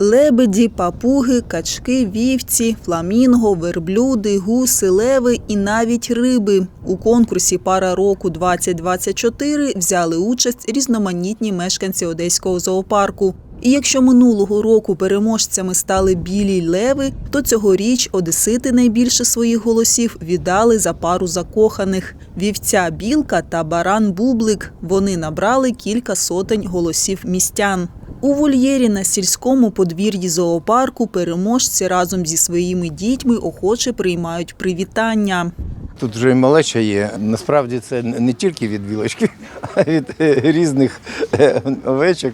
Лебеді, папуги, качки, вівці, фламінго, верблюди, гуси, леви і навіть риби. У конкурсі Пара року 2024 взяли участь різноманітні мешканці Одеського зоопарку. І якщо минулого року переможцями стали білі леви, то цьогоріч одесити найбільше своїх голосів віддали за пару закоханих вівця білка та баран бублик. Вони набрали кілька сотень голосів містян. У вольєрі на сільському подвір'ї зоопарку переможці разом зі своїми дітьми охоче приймають привітання. Тут вже малеча є. Насправді це не тільки від білочки, а від е, різних е, овечок.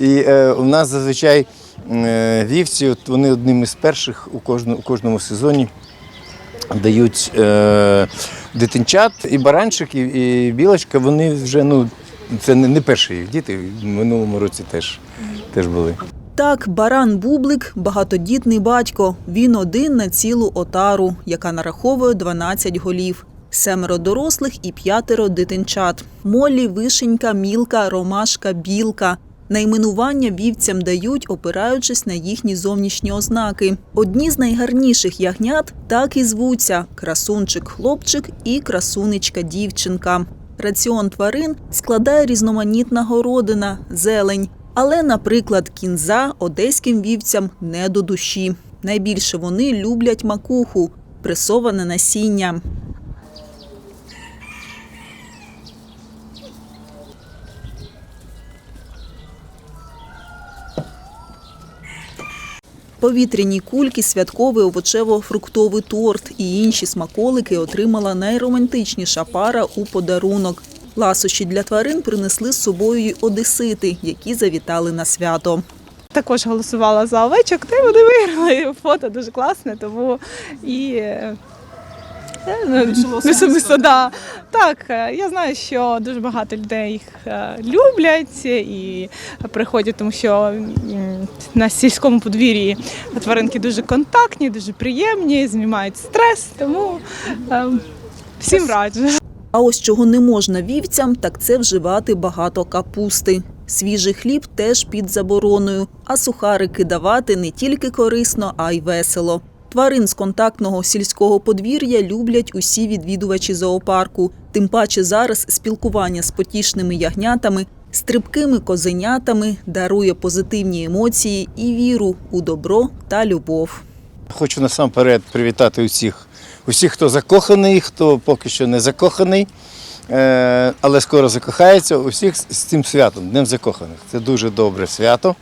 І е, у нас зазвичай вівці, от вони одним із перших у кожному, у кожному сезоні дають дитинчат. І баранчик, і білочка, вони вже ну, це не, перші їх діти. В минулому році теж, теж були. Так, баран Бублик багатодітний батько. Він один на цілу отару, яка нараховує 12 голів. Семеро дорослих і п'ятеро дитинчат. Молі, вишенька, мілка, ромашка, білка. Найменування вівцям дають, опираючись на їхні зовнішні ознаки. Одні з найгарніших ягнят так і звуться: красунчик хлопчик і красунечка дівчинка. Раціон тварин складає різноманітна городина, зелень. Але, наприклад, кінза одеським вівцям не до душі. Найбільше вони люблять макуху, пресоване насіння. Повітряні кульки, святковий овочево-фруктовий торт і інші смаколики отримала найромантичніша пара у подарунок. Ласощі для тварин принесли з собою й одесити, які завітали на свято. Також голосувала за овечок, та й вони виграли. Фото дуже класне, тому і е, особисто, да. Так, е, я знаю, що дуже багато людей їх е, люблять і приходять, тому що на сільському подвір'ї тваринки дуже контактні, дуже приємні, знімають стрес, тому е, всім раджу. А ось чого не можна вівцям, так це вживати багато капусти. Свіжий хліб теж під забороною, а сухарики давати не тільки корисно, а й весело. Тварин з контактного сільського подвір'я люблять усі відвідувачі зоопарку. Тим паче зараз спілкування з потішними ягнятами, стрибкими козенятами дарує позитивні емоції і віру у добро та любов. Хочу насамперед привітати усіх, усіх, хто закоханий, хто поки що не закоханий, е, але скоро закохається. Усіх з цим святом, Днем закоханих. Це дуже добре свято.